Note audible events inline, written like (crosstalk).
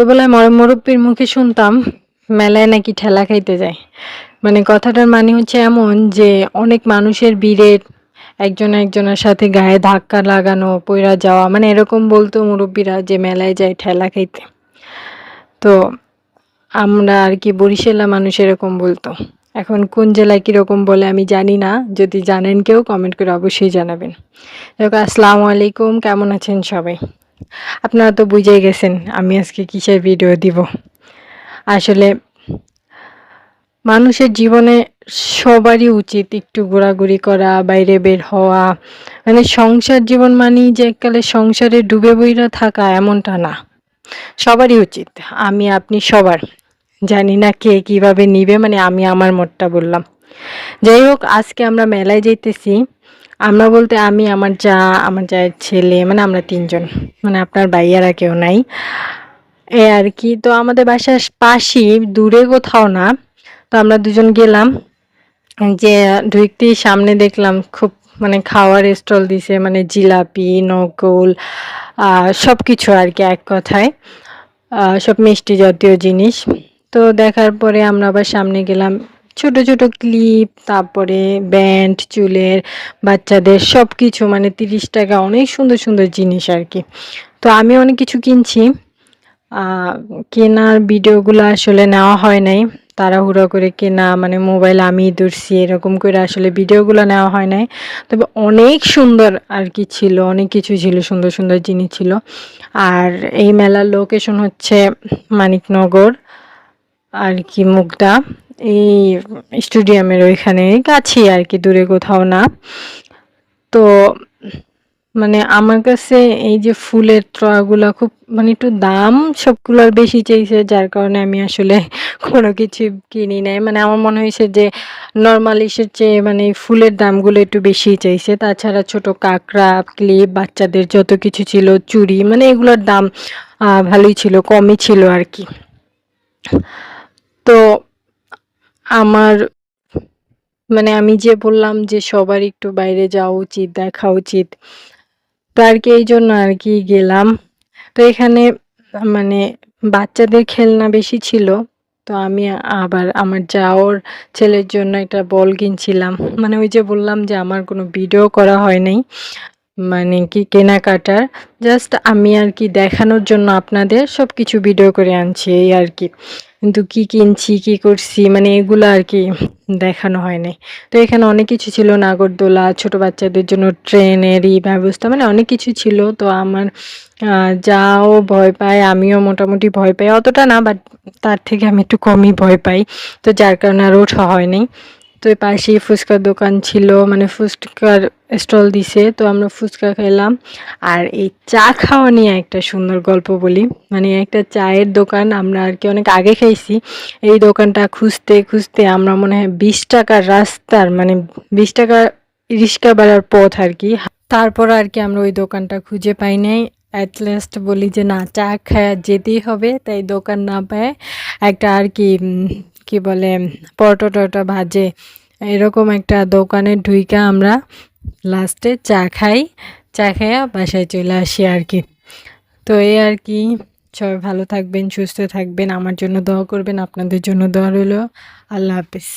ছোটবেলায় মর, মুরব্বির মুখে শুনতাম, মেলায় নাকি ঠেলা খাইতে যায়। মানে কথাটার মানে হচ্ছে এমন যে, অনেক মানুষের ভিড়ে একজন একজনের সাথে গায়ে ধাক্কা লাগানো পইরা যাওয়া মানে এরকম বলতো মুরব্বীরা যে, মেলায় যায় ঠেলা খাইতে। তো আমরা আর কি বরিশালা মানুষ এরকম বলতো। এখন কোন জেলায় কীরকম বলে আমি জানি না, যদি জানেন কেউ কমেন্ট করে অবশ্যই জানাবেন। দেখো আসসালামু আলাইকুম, কেমন আছেন সবাই? আপনারা তো বুঝেই গেছেন আমি আজকে কিসের ভিডিও দিব। আসলে মানুষের জীবনে সবারই উচিত একটু ঘোরাঘুরি করা, বাইরে বের হওয়া। মানে সংসার জীবন মানেই যে এককালে সংসারে ডুবে বইরা থাকা এমনটা না। সবারই উচিত, আমি, আপনি সবার। জানি না কে কীভাবে নিবে মানে আমি আমার মতটা বললাম। যাই হোক, আজকে আমরা মেলায় যাইতেছি। আমরা বলতে আমি, আমার যা, আমার যায়ের ছেলে মানে আমরা তিনজন। মানে আপনার ভাইয়ারা কেউ নাই। এ আর কি, তো আমাদের বাসার পাশেই, দূরে কোথাও না, তো আমরা দুজন গেলাম। যে ঢুকতেই সামনে দেখলাম, খুব মানে খাওয়ার স্টল দিছে মানে জিলাপি নকল সব কিছু আর কি এক কথায়। সব মিষ্টি জাতীয় জিনিস। তো দেখার পরে আমরা আবার সামনে গেলাম। ছোট ছোট ক্লিপ তারপরে ব্যান্ড চুলের বাচ্চাদের সব কিছু মানে তিরিশ টাকা, অনেক সুন্দর সুন্দর জিনিস আর কি তো আমি অনেক কিছু কিনছি। কেনার ভিডিওগুলো আসলে নেওয়া হয় নাই। তাড়াহুড়ো করে কেনা মানে মোবাইল আমি ধরছি, এরকম করে আসলে ভিডিওগুলো নেওয়া হয় নাই। তবে অনেক সুন্দর আর কি ছিল, অনেক কিছু ছিল, সুন্দর সুন্দর জিনিস ছিল। আর এই মেলার লোকেশন হচ্ছে মানিকনগর আর কি মুগদা। এই স্টেডিয়ামের ওইখানে কাছেই আর কি, দূরে কোথাও না। তো মানে আমার কাছে এই যে ফুলের ত্রয়াগুলা খুব মানে একটু দাম সবগুলোর বেশি চাইছে, যার কারণে আমি আসলে (laughs) কোনো কিছু কিনি নাই। মানে আমার মনে হয়েছে যে নর্মাল ইসের চেয়ে মানে ফুলের দামগুলো একটু বেশি চাইছে। তাছাড়া ছোট কাঁকড়া, ক্লিপ, বাচ্চাদের যত কিছু ছিল, চুড়ি মানে এগুলোর দাম ভালোই ছিল, কমই ছিল আর কি। তো আমার মানে আমি যে বললাম যে সবার একটু বাইরে যাওয়া উচিত, দেখা উচিত তো আর কি এই জন্য আর কি গেলাম। তো এখানে মানে বাচ্চাদের খেলনা বেশি ছিল, তো আমি আবার আমার যাওয়ার ছেলের জন্য একটা বল কিনছিলাম। মানে ওই যে বললাম যে আমার কোনো ভিডিও করা হয় নাই। মানে কি কেনাকাটার? জাস্ট আমি আর কি দেখানোর জন্য আপনাদের সব কিছু ভিডিও করে আনছি, এই আর কি। কিন্তু কি কিনছি, কি করছি মানে এগুলো আর কি দেখানো হয় নাই তো এখানে অনেক কিছু ছিল, নাগরদোলা, ছোট বাচ্চাদের জন্য ট্রেনেরই ব্যবস্থা মানে অনেক কিছু ছিল। তো আমার যাও ভয় পায়, আমিও মোটামুটি ভয় পাই। অতটা না বাট তার থেকে আমি একটু কমই ভয় পাই। তো যার কারণে আর ওঠা হয়নি। তো পাশেই ফুচকার দোকান ছিল মানে ফুচকার স্টল দিছে, তো আমরা ফুচকা খেলাম। আর এই চা খাওয়া নিয়ে একটা সুন্দর গল্প বলি। মানে একটা চায়ের দোকান, আমরা আর কি অনেক আগে খাইছি এই দোকানটা খুঁজতে খুঁজতে আমরা মনে হয় বিশ টাকার রাস্তার মানে বিশ টাকা রিক্সা ভাড়ার পথ আর কি। তারপর আর কি আমরা ওই দোকানটা খুঁজে পাই নাই। অ্যাটলিস্ট বলি যে, না, চা খাওয়া যেতেই হবে। তাই দোকান না পায় একটা আর কি কি বলে পরোটা টরোটা ভাজে, এরকম একটা দোকানে ঢুইকা আমরা লাস্টে চা খাই। চা খাইয়া বাসায় চলে আসি আর কি তো এই আর কি সবাই ভালো থাকবেন, সুস্থ থাকবেন। আমার জন্য দোয়া করবেন, আপনাদের জন্য দোয়া রইল। আল্লাহ হাফিজ।